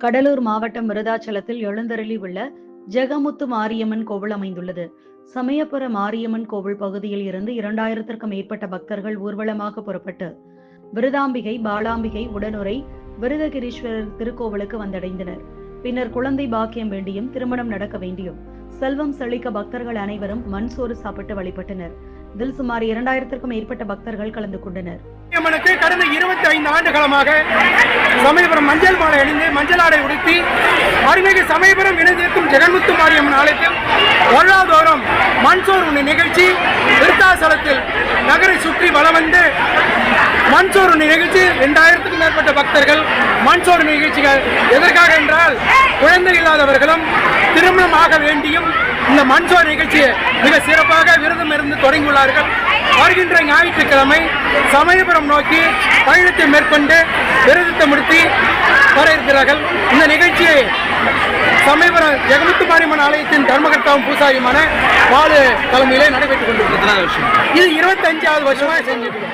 கடலூர் மாவட்டம் விருதாச்சலத்தில் எழுந்தருளி உள்ள ஜெகமுத்து மாரியம்மன் கோவில் அமைந்துள்ளது. சமயபுர மாரியம்மன் கோவில் பகுதியில் இருந்து இரண்டாயிரத்திற்கும் மேற்பட்ட பக்தர்கள் ஊர்வலமாக புறப்பட்டு விருதாம்பிகை பாலாம்பிகை உடனுரை விருதகிரீஸ்வரர் திருக்கோவிலுக்கு வந்தடைந்தனர். பின்னர் குழந்தை பாக்கியம் வேண்டியும் திருமணம் நடக்க வேண்டியும் செல்வம் செழிக்க பக்தர்கள் அனைவரும் மண் சோறு சாப்பிட்டு வழிபட்டனர். இதில் சுமார் இரண்டாயிரத்திற்கும் மேற்பட்ட பக்தர்கள் கலந்து கொண்டனர். கடந்த இருபத்தி ஐந்து ஆண்டு காலமாக சமயபுரம் மஞ்சள் மாலை அணிந்து மஞ்சள் ஆடை உடுத்தி அருள்மிகு சமயபுரம் இணைந்திருக்கும் ஜெகன்முத்து மாரியம்மன் ஆலயத்தில் வருடாதோறும் மண்சோர் உண்ணி நிகழ்ச்சி விருத்தாசலத்தில் நகரை சுற்றி வலம் வந்து மண்சோர் உண்ணி நிகழ்ச்சி. ரெண்டாயிரத்துக்கும் மேற்பட்ட பக்தர்கள் மண்சோர் நிகழ்ச்சிகள் எதற்காக என்றால் குழந்தை இல்லாதவர்களும் திருமணம் ஆக வேண்டியும் இந்த மண்சோர் நிகழ்ச்சியை மிக சிறப்பாக விரதம் இருந்து தொடங்கியுள்ளார்கள். வருகின்ற ஞாயிற்றுக்கிழமை சமயபுரம் நோக்கி பயணத்தை மேற்கொண்டு விரதத்தை முடித்து வர இருக்கிறார்கள். இந்த நிகழ்ச்சியை சமயபுரம் ஜெகமுத்து மாரியம்மன் ஆலயத்தின் தர்மகர்த்தாவும் பூசாரியுமான பாலு தலைமையிலே நடைபெற்றுக் கொண்டிருக்கிறது. இது இருபத்தஞ்சாவது வருஷமா செஞ்சுட்டு.